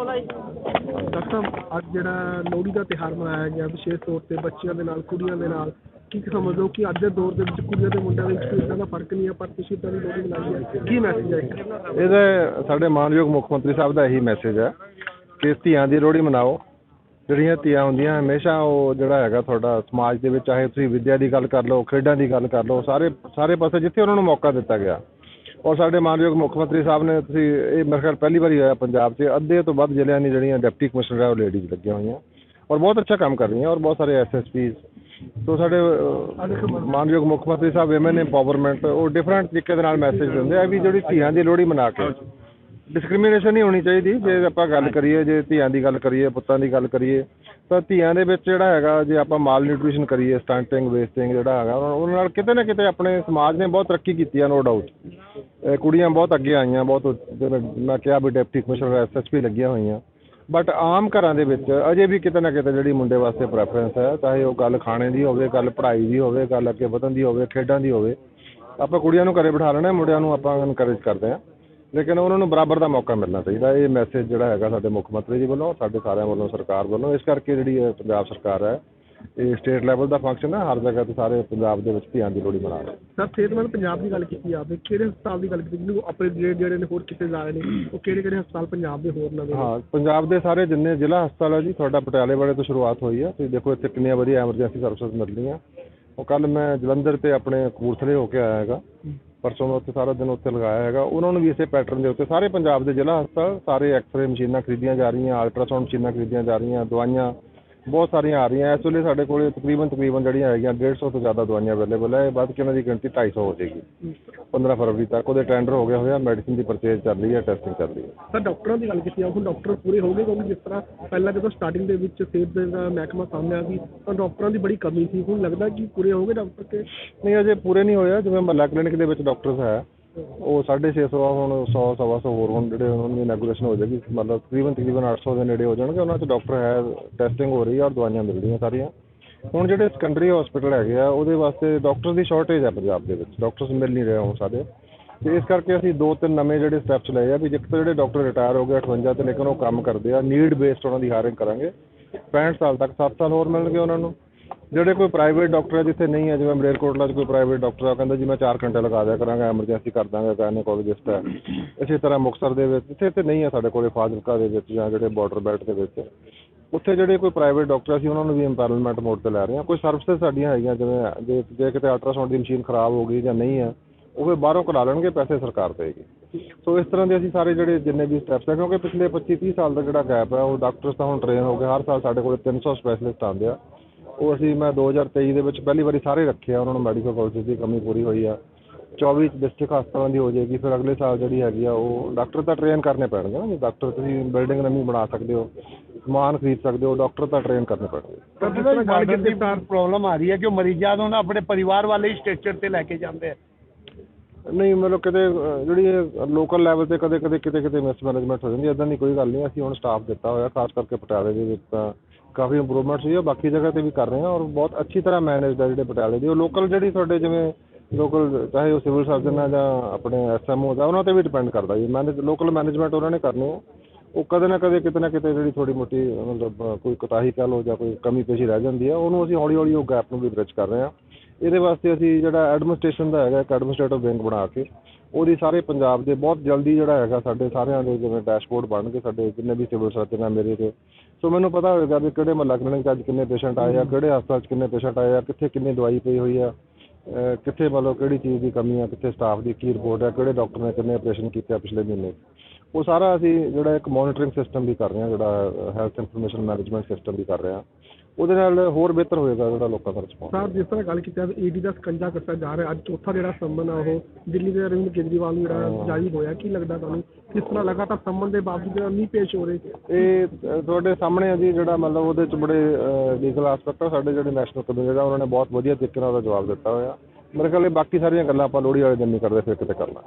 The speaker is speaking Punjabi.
ਡਾਕਟਰ ਸਾਹਿਬ ਅੱਜ ਜਿਹੜਾ ਲੋਹੜੀ ਦਾ ਤਿਹਾਰ ਮਨਾਇਆ ਗਿਆ ਵਿਸ਼ੇਸ਼ ਤੌਰ ਤੇ ਬੱਚਿਆਂ ਦੇ ਨਾਲ ਕੁੜੀਆਂ ਦੇ ਨਾਲ ਕੀ ਸਮਝਦੇ ਹੋ ਕਿ ਅੱਜ ਦੇ ਦੌਰ ਦੇ ਵਿੱਚ ਕੁੜੀਆਂ ਤੇ ਮੁੰਡਿਆਂ ਦੇ ਵਿੱਚ ਕੋਈ ਇਦਾਂ ਦਾ ਫ਼ਰਕ ਨਹੀਂ ਹੈ ਪਰ ਤੁਸੀਂ ਇਦਾਂ ਦੀ ਲੋਹੜੀ ਮਨਾਈ ਹੈ? ਕੀ ਮੈਸੇਜ ਹੈ ਇਹਦਾ ਸਾਡੇ ਮਾਨਯੋਗ ਮੁੱਖ ਮੰਤਰੀ ਸਾਹਿਬ ਦਾ ਇਹੀ ਮੈਸੇਜ ਹੈ ਕਿ ਧੀਆਂ ਦੀ ਲੋਹੜੀ ਮਨਾਓ। ਜਿਹੜੀਆਂ ਧੀਆਂ ਹੁੰਦੀਆਂ ਹਮੇਸ਼ਾ ਉਹ ਜਿਹੜਾ ਹੈਗਾ ਤੁਹਾਡਾ ਸਮਾਜ ਦੇ ਵਿੱਚ ਚਾਹੇ ਤੁਸੀਂ ਵਿੱਦਿਆ ਦੀ ਗੱਲ ਕਰ ਲਓ ਖੇਡਾਂ ਦੀ ਗੱਲ ਕਰ ਲਓ ਸਾਰੇ ਸਾਰੇ ਪਾਸੇ ਜਿੱਥੇ ਉਹਨਾਂ ਨੂੰ ਮੌਕਾ ਦਿੱਤਾ ਗਿਆ ਔਰ ਸਾਡੇ ਮਾਨਯੋਗ ਮੁੱਖ ਮੰਤਰੀ ਸਾਹਿਬ ਨੇ ਤੁਸੀਂ ਇਹ ਮੇਰੇ ਖਿਆਲ ਪਹਿਲੀ ਵਾਰੀ ਹੋਇਆ ਪੰਜਾਬ 'ਚ, ਅੱਧੇ ਤੋਂ ਵੱਧ ਜ਼ਿਲ੍ਹਿਆਂ ਦੀ ਜਿਹੜੀਆਂ ਡਿਪਟੀ ਕਮਿਸ਼ਨਰ ਹੈ ਉਹ ਲੇਡੀਜ਼ ਲੱਗੀਆਂ ਹੋਈਆਂ। ਔਰ ਬਹੁਤ ਅੱਛਾ ਕੰਮ ਕਰ ਰਹੀਆਂ, ਔਰ ਬਹੁਤ ਸਾਰੇ ਐਸਐਸਪੀਜ਼ ਸੋ ਸਾਡੇ ਮਾਨਯੋਗ ਮੁੱਖ ਮੰਤਰੀ ਸਾਹਿਬ ਵਿਮਨ ਇੰਪਾਵਰਮੈਂਟ ਉਹ ਡਿਫਰੈਂਟ ਤਰੀਕੇ ਦੇ ਨਾਲ ਮੈਸੇਜ ਦਿੰਦੇ ਆ ਵੀ ਜਿਹੜੀ ਧੀਆਂ ਦੀ ਲੋਹੜੀ ਮਨਾ ਕੇ। ਡਿਸਕ੍ਰਿਮੀਨੇਸ਼ਨ ਨਹੀਂ ਹੋਣੀ ਚਾਹੀਦੀ, ਜੇ ਆਪਾਂ ਗੱਲ ਕਰੀਏ, ਜੇ ਧੀਆਂ ਦੀ ਗੱਲ ਕਰੀਏ, ਪੁੱਤਾਂ ਦੀ ਗੱਲ ਕਰੀਏ, ਤਾਂ ਧੀਆਂ ਦੇ ਵਿੱਚ ਜਿਹੜਾ ਹੈਗਾ, ਜੇ ਆਪਾਂ ਮਾਲ ਨਿਊਟ੍ਰੀਸ਼ਨ ਕਰੀਏ ਸਟੰਟਿੰਗ ਵੇਸਟਿੰਗ ਜਿਹੜਾ ਹੈਗਾ, ਉਹਨਾਂ ਨਾਲ ਕਿਤੇ ਨਾ ਕਿਤੇ ਆਪਣੇ ਸਮਾਜ ਨੇ ਬਹੁਤ ਤਰੱਕੀ ਕੀਤੀ ਆ ਨੋ ਡਾਊਟ ਕੁੜੀਆਂ ਬਹੁਤ ਅੱਗੇ ਆਈਆਂ, ਬਹੁਤ ਜਿਵੇਂ ਮੈਂ ਕਿਹਾ ਵੀ ਡਿਪਟੀ ਕਮਿਸ਼ਨਰ ਐਸਐਸਪੀ ਲੱਗੀਆਂ ਹੋਈਆਂ। ਬਟ ਆਮ ਘਰਾਂ ਦੇ ਵਿੱਚ ਅਜੇ ਵੀ ਕਿਤੇ ਨਾ ਕਿਤੇ ਜਿਹੜੀ ਮੁੰਡੇ ਵਾਸਤੇ ਪ੍ਰੈਫਰੈਂਸ ਹੈ, ਚਾਹੇ ਉਹ ਗੱਲ ਖਾਣੇ ਦੀ ਹੋਵੇ, ਗੱਲ ਪੜ੍ਹਾਈ ਦੀ ਹੋਵੇ, ਗੱਲ ਅੱਗੇ ਵਧਣ ਦੀ ਹੋਵੇ, ਖੇਡਾਂ ਦੀ ਹੋਵੇ, ਆਪਾਂ ਕੁੜੀਆਂ ਨੂੰ ਘਰੇ ਬਿਠਾ ਲੈਣਾ ਮੁੰਡਿਆਂ ਨੂੰ ਆਪਾਂ ਇਨਕਰੇਜ ਕਰਦੇ ਹਾਂ। ਲੇਕਿਨ ਉਹਨਾਂ ਨੂੰ ਬਰਾਬਰ ਦਾ ਮੌਕਾ ਮਿਲਣਾ ਚਾਹੀਦਾ। ਇਹ ਮੈਸੇਜ ਜਿਹੜਾ ਹੈਗਾ ਸਾਡੇ ਮੁੱਖ ਮੰਤਰੀ ਜੀ ਵੱਲੋਂ, ਸਾਡੇ ਸਾਰਿਆਂ ਵੱਲੋਂ, ਸਰਕਾਰ ਵੱਲੋਂ, ਇਸ ਕਰਕੇ ਜਿਹੜੀ ਪੰਜਾਬ ਸਰਕਾਰ ਹੈ ਇਹ ਸਟੇਟ ਲੈਵਲ ਦਾ ਫੰਕਸ਼ਨ ਹੈ ਹਰ ਜਗ੍ਹਾ ਤੇ ਸਾਰੇ ਪੰਜਾਬ ਦੇ ਵਿੱਚ ਧੀਆਂ ਦੀ ਲੋਹੜੀ ਮਨਾ ਰਹੇ ਸਰ ਸਿਹਤਮੰਦ ਪੰਜਾਬ ਦੀ ਗੱਲ ਕੀਤੀ ਜਾਵੇ ਕਿਹੜੇ ਹਸਪਤਾਲ ਦੀ ਗੱਲ ਕੀਤੀ ਜਿਹਨੂੰ ਅਪਗ੍ਰੇਡ ਜਿਹੜੇ ਨੇ ਹੋਰ ਕਿਤੇ ਜਾ ਰਹੇ ਨੇ ਉਹ ਕਿਹੜੇ ਕਿਹੜੇ ਹਸਪਤਾਲ ਪੰਜਾਬ ਦੇ ਹੋਰ ਨਵੇਂ? ਹਾਂ ਪੰਜਾਬ ਦੇ ਸਾਰੇ ਜਿੰਨੇ ਜ਼ਿਲ੍ਹਾ ਹਸਪਤਾਲ ਹੈ ਜੀ ਤੁਹਾਡਾ ਪਟਿਆਲੇ ਵਾਲੇ ਤੋਂ ਸ਼ੁਰੂਆਤ ਹੋਈ ਹੈ ਤੁਸੀਂ ਦੇਖੋ ਇੱਥੇ ਕਿੰਨੀਆਂ ਵਧੀਆ ਐਮਰਜੈਂਸੀ ਸਰਵਿਸਿਜ਼ ਮਿਲ ਰਹੀਆਂ ਉਹ ਕੱਲ ਮੈਂ ਜਲੰਧਰ ਤੇ ਆਪਣੇ ਕਪੂਰਥਲੇ ਹੋ ਕੇ ਆਇਆ ਹੈਗਾ ਪਰਸੋਂ ਮੈਂ ਉੱਥੇ ਸਾਰਾ ਦਿਨ ਉੱਥੇ ਲਗਾਇਆ ਹੈਗਾ। ਉਹਨਾਂ ਨੂੰ ਵੀ ਇਸੇ ਪੈਟਰਨ ਦੇ ਉੱਤੇ ਸਾਰੇ ਪੰਜਾਬ ਦੇ ਜ਼ਿਲ੍ਹਾ ਹਸਪਤਾਲ ਸਾਰੇ ਐਕਸ-ਰੇ ਮਸ਼ੀਨਾਂ ਖਰੀਦੀਆਂ ਜਾ ਰਹੀਆਂ ਅਲਟਰਾਸਾਊਂਡ ਮਸ਼ੀਨਾਂ ਖਰੀਦੀਆਂ ਜਾ ਰਹੀਆਂ ਦਵਾਈਆਂ ਬਹੁਤ ਸਾਰੀਆਂ ਆ ਰਹੀਆਂ। ਇਸ ਵੇਲੇ ਸਾਡੇ ਕੋਲੇ ਤਕਰੀਬਨ ਤਕਰੀਬਨ ਜਿਹੜੀਆਂ ਹੈਗੀਆਂ 150 ਤੋਂ ਜ਼ਿਆਦਾ ਦਵਾਈਆਂ ਅਵੇਲੇਬਲ ਹੈ ਵੱਧ ਕੇ ਇਹਨਾਂ ਦੀ ਗਿਣਤੀ 250 ਹੋ ਜਾਏਗੀ। 15 ਫਰਵਰੀ ਤੱਕ। ਉਹਦੇ ਟੈਂਡਰ ਹੋ ਗਏ ਹੋਏ ਆ ਮੈਡੀਸਿਨ ਦੀ ਪਰਚੇਜ਼ ਚੱਲ ਰਹੀ ਹੈ ਟੈਸਟਿੰਗ ਚੱਲ ਰਹੀ ਹੈ ਸਰ ਡਾਕਟਰਾਂ ਦੀ ਗੱਲ ਕੀਤੀ ਜਾਵੇ ਹੁਣ ਡਾਕਟਰ ਪੂਰੇ ਹੋ ਗਏ ਕਿਉਂਕਿ ਜਿਸ ਤਰ੍ਹਾਂ ਪਹਿਲਾਂ ਜਦੋਂ ਸਟਾਰਟਿੰਗ ਦੇ ਵਿੱਚ ਸਿਹਤ ਦਾ ਮਹਿਕਮਾ ਸਾਹਮਣੇ ਆ ਸੀ ਤਾਂ ਡਾਕਟਰਾਂ ਦੀ ਬੜੀ ਕਮੀ ਸੀ। ਹੁਣ ਲੱਗਦਾ ਕਿ ਪੂਰੇ ਹੋ ਗਏ ਡਾਕਟਰ ਕੇ ਨਹੀਂ ਅਜੇ ਪੂਰੇ ਨਹੀਂ ਹੋਇਆ ਜਿਵੇਂ ਮਹੱਲਾ ਕਲੀਨਿਕ ਦੇ ਵਿੱਚ ਡਾਕਟਰਸ ਹੈ ਉਹ 650 ਆ, ਹੁਣ 100 ਸਵਾ ਸੌ ਹੋਰ ਹੁਣ ਜਿਹੜੇ ਉਹਨਾਂ ਦੀ ਇਨੈਗੂਰੇਸ਼ਨ ਹੋ ਜਾਏਗੀ, ਮਤਲਬ ਤਕਰੀਬਨ ਤਕਰੀਬਨ 800 ਦੇ ਨੇੜੇ ਹੋ ਜਾਣਗੇ, ਉਹਨਾਂ 'ਚ ਡਾਕਟਰ ਹੈ ਟੈਸਟਿੰਗ ਹੋ ਰਹੀ ਹੈ ਔਰ ਦਵਾਈਆਂ ਮਿਲ ਰਹੀਆਂ ਸਾਰੀਆਂ। ਹੁਣ ਜਿਹੜੇ ਸੈਕੰਡਰੀ ਹਸਪੀਟਲ ਹੈਗੇ ਆ, ਉਹਦੇ ਵਾਸਤੇ ਡਾਕਟਰ ਦੀ ਸ਼ਾਰਟੇਜ ਆ ਪੰਜਾਬ ਦੇ ਵਿੱਚ ਡਾਕਟਰਸ ਮਿਲ ਨਹੀਂ ਰਹੇ ਹੁਣ ਸਾਡੇ। ਤੇ ਇਸ ਕਰਕੇ ਅਸੀਂ ਦੋ ਤਿੰਨ ਨਵੇਂ ਜਿਹੜੇ ਸਟੈਪਸ ਲਏ ਆ, ਵੀ ਜਿੱਥੇ ਜਿਹੜੇ ਡਾਕਟਰ ਰਿਟਾਇਰ ਹੋ ਗਏ 58 ਤੇ ਲੇਕਿਨ ਉਹ ਕੰਮ ਕਰਦੇ ਆ ਨੀਡ ਬੇਸਡ ਉਹਨਾਂ ਦੀ ਹਾਇਰਿੰਗ ਕਰਾਂਗੇ। 65 ਸਾਲ ਤੱਕ 7 ਸਾਲ ਹੋਰ ਮਿਲਣਗੇ ਉਹਨਾਂ ਨੂੰ। ਜਿਹੜੇ ਕੋਈ ਪ੍ਰਾਈਵੇਟ ਡਾਕਟਰ ਹੈ ਜਿੱਥੇ ਨਹੀਂ ਹੈ ਜਿਵੇਂ ਮਲੇਰਕੋਟਲਾ 'ਚ ਕੋਈ ਪ੍ਰਾਈਵੇਟ ਡਾਕਟਰ ਆ ਕਹਿੰਦਾ ਜੀ ਮੈਂ 4 ਘੰਟੇ ਲਗਾ ਦਿਆ ਕਰਾਂਗਾ ਐਮਰਜੈਂਸੀ ਕਰ ਦਾਂਗਾ ਗਾਇਨੋਕੋਲੋਜਿਸਟ ਹੈ ਇਸੇ ਤਰ੍ਹਾਂ ਮੁਕਤਸਰ ਦੇ ਵਿੱਚ, ਜਿੱਥੇ ਇੱਥੇ ਨਹੀਂ ਹੈ ਸਾਡੇ ਕੋਲੇ ਫਾਜ਼ਿਲਕਾ ਦੇ ਵਿੱਚ ਜਾਂ ਜਿਹੜੇ ਬਾਰਡਰ ਬੈਲਟ ਦੇ ਵਿੱਚ। ਉੱਥੇ ਜਿਹੜੇ ਕੋਈ ਪ੍ਰਾਈਵੇਟ ਡਾਕਟਰ ਅਸੀਂ ਉਹਨਾਂ ਨੂੰ ਵੀ ਇੰਪੈਰਲਮੈਂਟ ਮੋਡ ਤੇ ਲੈ ਰਹੇ ਹਾਂ। ਕੋਈ ਸਰਵਿਸਿਜ਼ ਸਾਡੀਆਂ ਹੈਗੀਆਂ, ਜਿਵੇਂ ਜੇ ਜੇ ਕਿਤੇ ਅਲਟਰਾਸਾਊਂਡ ਦੀ ਮਸ਼ੀਨ ਖਰਾਬ ਹੋ ਗਈ ਜਾਂ ਨਹੀਂ ਹੈ ਉਹ ਫਿਰ ਬਾਹਰੋਂ ਕਰਾ ਲੈਣਗੇ, ਪੈਸੇ ਸਰਕਾਰ ਦੇਗੀ। ਸੋ ਇਸ ਤਰ੍ਹਾਂ ਦੇ ਅਸੀਂ ਸਾਰੇ ਜਿਹੜੇ ਜਿੰਨੇ ਵੀ ਸਟੈਪਸ ਹੈ ਕਿਉਂਕਿ ਪਿਛਲੇ 25 30 ਸਾਲ ਦਾ ਜਿਹੜਾ ਗੈਪ ਹੈ ਉਹ ਡਾਕਟਰਸ ਤਾਂ ਹੁਣ ਟ੍ਰੇਨ ਹੋ ਗਏ, ਹਰ ਸਾਲ ਸਾਡੇ ਕੋਲ 300 ਸਪੈਸ਼ਲਿਸਟ ਆਉਂਦੇ ਆ। ਉਹ ਅਸੀਂ ਮੈਂ 2023 ਦੇ ਵਿੱਚ ਪਹਿਲੀ ਵਾਰੀ ਸਾਰੇ ਰੱਖੇ ਆ ਉਹਨਾਂ ਨੂੰ ਮੈਡੀਕਲ ਕਾਲਜ ਦੀ ਕਮੀ ਪੂਰੀ ਹੋਈ ਆ। 24 ਡਿਸਟ੍ਰਿਕਟ ਹਸਪਤਾਲਾਂ ਦੀ ਹੋ ਜਾਏਗੀ ਫਿਰ ਅਗਲੇ ਸਾਲ ਜਿਹੜੀ ਹੈਗੀ ਆ ਉਹ ਡਾਕਟਰ ਤਾਂ ਟ੍ਰੇਨ ਕਰਨੇ ਪੈਣਗੇ ਨਾ ਜੇ। ਡਾਕਟਰ ਤੁਸੀਂ ਬਿਲਡਿੰਗ ਨਵੀਂ ਬਣਾ ਸਕਦੇ ਹੋ ਸਮਾਨ ਖਰੀਦ ਸਕਦੇ ਹੋ ਡਾਕਟਰ ਤਾਂ ਟ੍ਰੇਨ ਕਰਨੇ ਪੈਣਗੇ। ਤਾਂ ਪ੍ਰੋਬਲਮ ਆ ਰਹੀ ਹੈ ਕਿ ਉਹ ਮਰੀਜ਼ਾਂ ਨੂੰ ਨਾ ਆਪਣੇ ਪਰਿਵਾਰ ਵਾਲੇ ਹੀ ਸਟ੍ਰੈਚਰ ਤੇ ਲੈ ਕੇ ਜਾਂਦੇ ਆ। ਨਹੀਂ, ਮਤਲਬ ਕਿਤੇ ਜਿਹੜੀ ਲੋਕਲ ਲੈਵਲ ਤੇ ਕਦੇ ਕਦੇ, ਕਿਤੇ ਕਿਤੇ ਮਿਸਮੈਨੇਜਮੈਂਟ ਹੋ ਜਾਂਦੀ ਹੈ ਇਦਾਂ ਦੀ ਕੋਈ ਗੱਲ ਨਹੀਂ, ਅਸੀਂ ਹੁਣ ਸਟਾਫ ਦਿੱਤਾ ਹੋਇਆ, ਖਾਸ ਕਰਕੇ ਪਟਿਆਲੇ ਦੇ ਵਿੱਚ ਤਾਂ ਕਾਫੀ ਇੰਪਰੂਵਮੈਂਟਸ ਹੋਈ ਹੈ, ਬਾਕੀ ਜਗ੍ਹਾ ਤੇ ਵੀ ਕਰ ਰਹੇ ਹਾਂ ਔਰ ਬਹੁਤ ਅੱਛੀ ਤਰ੍ਹਾਂ ਮੈਨੇਜਡ ਹੈ ਜਿਹੜੇ ਪਟਿਆਲੇ ਦੀ, ਉਹ ਲੋਕਲ ਜਿਹੜੀ ਤੁਹਾਡੇ ਜਿਵੇਂ ਲੋਕਲ ਚਾਹੇ ਉਹ ਸਿਵਲ ਸਰਜਨ ਆ ਜਾਂ ਆਪਣੇ ਐਸਐਮਓ ਆ ਉਹਨਾਂ ਤੇ ਵੀ ਡਿਪੈਂਡ ਕਰਦਾ ਜੀ ਮੈਨੇਜ ਲੋਕਲ ਮੈਨੇਜਮੈਂਟ ਉਹਨਾਂ ਨੇ ਕਰਨੀ ਹੈ, ਉਹ ਕਦੇ ਨਾ ਕਦੇ ਕਿਤੇ ਨਾ ਕਿਤੇ ਜਿਹੜੀ ਥੋੜ੍ਹੀ ਮੋਟੀ, ਮਤਲਬ ਕੋਈ ਕੋਤਾਹੀ ਕਹਿ ਲਓ ਜਾਂ ਕੋਈ ਕਮੀ ਪੇਸ਼ੀ ਰਹਿ ਜਾਂਦੀ ਹੈ, ਉਹਨੂੰ ਅਸੀਂ ਹੌਲੀ ਹੌਲੀ ਉਹ ਗੈਪ ਨੂੰ ਵੀ ਬ੍ਰਿਜ ਕਰ ਰਹੇ ਹਾਂ। ਇਹਦੇ ਵਾਸਤੇ ਅਸੀਂ ਜਿਹੜਾ ਐਡਮਿਨਿਸਟ੍ਰੇਸ਼ਨ ਦਾ ਹੈਗਾ ਇੱਕ ਐਡਮਿਨਿਸਟ੍ਰੇਟਿਵ ਵਿੰਗ ਬਣਾ ਕੇ, ਉਹਦੀ ਸਾਰੇ ਪੰਜਾਬ ਦੇ ਬਹੁਤ ਜਲਦੀ ਜਿਹੜਾ ਹੈਗਾ ਸਾਡੇ ਸਾਰਿਆਂ ਦੇ ਜਿਵੇਂ ਡੈਸ਼ਬੋਰਡ ਬਣਨਗੇ ਸਾਡੇ ਜਿੰਨੇ ਵੀ ਸਿਵਲ ਸਰਜਨ ਆ ਮੇਰੇ ਤੇ। ਸੋ ਮੈਨੂੰ ਪਤਾ ਹੋਏਗਾ ਵੀ ਕਿਹੜੇ ਮਹੱਲਾ ਕਲੀਨਿਕ 'ਚ ਅੱਜ ਕਿੰਨੇ ਪੇਸ਼ੈਂਟ ਆਏ ਆ, ਕਿਹੜੇ ਹਸਪਤਾਲ 'ਚ ਕਿੰਨੇ ਪੇਸ਼ੈਂਟ ਆਏ ਆ, ਕਿੱਥੇ ਕਿੰਨੀ ਦਵਾਈ ਪਈ ਹੋਈ ਆ ਕਿੱਥੇ ਮਤਲਬ ਕਿਹੜੀ ਚੀਜ਼ ਦੀ ਕਮੀ ਆ, ਕਿੱਥੇ ਸਟਾਫ ਦੀ ਕੀ ਰਿਪੋਰਟ ਆ, ਕਿਹੜੇ ਡਾਕਟਰ ਨੇ ਕਿੰਨੇ ਆਪਰੇਸ਼ਨ ਕੀਤੇ ਆ ਪਿਛਲੇ ਮਹੀਨੇ। ਉਹ ਸਾਰਾ ਅਸੀਂ ਜਿਹੜਾ ਇੱਕ ਮੋਨੀਟਰਿੰਗ ਸਿਸਟਮ ਵੀ ਕਰ ਰਹੇ ਹਾਂ ਜਿਹੜਾ ਹੈਲਥ ਇਨਫੋਰਮੇਸ਼ਨ ਮੈਨੇਜਮੈਂਟ ਸਿਸਟਮ ਵੀ ਕਰ ਰਹੇ ਹਾਂ ਉਹਦੇ ਨਾਲ ਹੋਰ ਬਿਹਤਰ ਹੋਏਗਾ ਜਿਹੜਾ ਲੋਕਾਂ ਦਾ ਰਿਸਪੌਂਸ ਸਰ ਜਿਸ ਤਰ੍ਹਾਂ ਗੱਲ ਕੀਤੀ ਜਾਵੇ ਈਡੀ ਦਾ ਸਕੰਜਾ ਕੱਟਿਆ ਜਾ ਰਿਹਾ ਅੱਜ ਚੌਥਾ ਜਿਹੜਾ ਸੰਮਨ ਆ ਉਹ ਦਿੱਲੀ ਦੇ ਅਰਵਿੰਦ ਕੇਜਰੀਵਾਲ ਨੂੰ ਜਿਹੜਾ ਜਾਰੀ ਹੋਇਆ ਕੀ ਲੱਗਦਾ ਤੁਹਾਨੂੰ? ਕਿਸ ਤਰ੍ਹਾਂ ਲਗਾਤਾਰ ਸੰਮਨ ਦੇ ਬਾਵਜੂਦ ਜਿਹੜਾ ਨਹੀਂ ਪੇਸ਼ ਹੋ ਰਹੇ? ਇਹ ਤੁਹਾਡੇ ਸਾਹਮਣੇ ਆ ਜੀ ਜਿਹੜਾ ਮਤਲਬ ਉਹਦੇ ਚ ਬੜੇ ਲੀਗਲ ਐਸਪੈਕਟ ਆ ਸਾਡੇ ਜਿਹੜੇ ਨੈਸ਼ਨਲ ਕਮਿਸ਼ਨ ਜਿਹੜਾ ਉਹਨਾਂ ਨੇ ਬਹੁਤ ਵਧੀਆ ਤਰੀਕੇ ਨਾਲ ਉਹਦਾ ਜਵਾਬ ਦਿੱਤਾ ਹੋਇਆ। ਮੇਰੇ ਖਿਆਲ ਇਹ ਬਾਕੀ ਸਾਰੀਆਂ ਗੱਲਾਂ ਆਪਾਂ ਲੋਹੜੀ ਵਾਲੇ ਦਿਨ ਨਹੀਂ ਕਰਦੇ ਫਿਰ ਕਿਤੇ ਕਰਨਾ।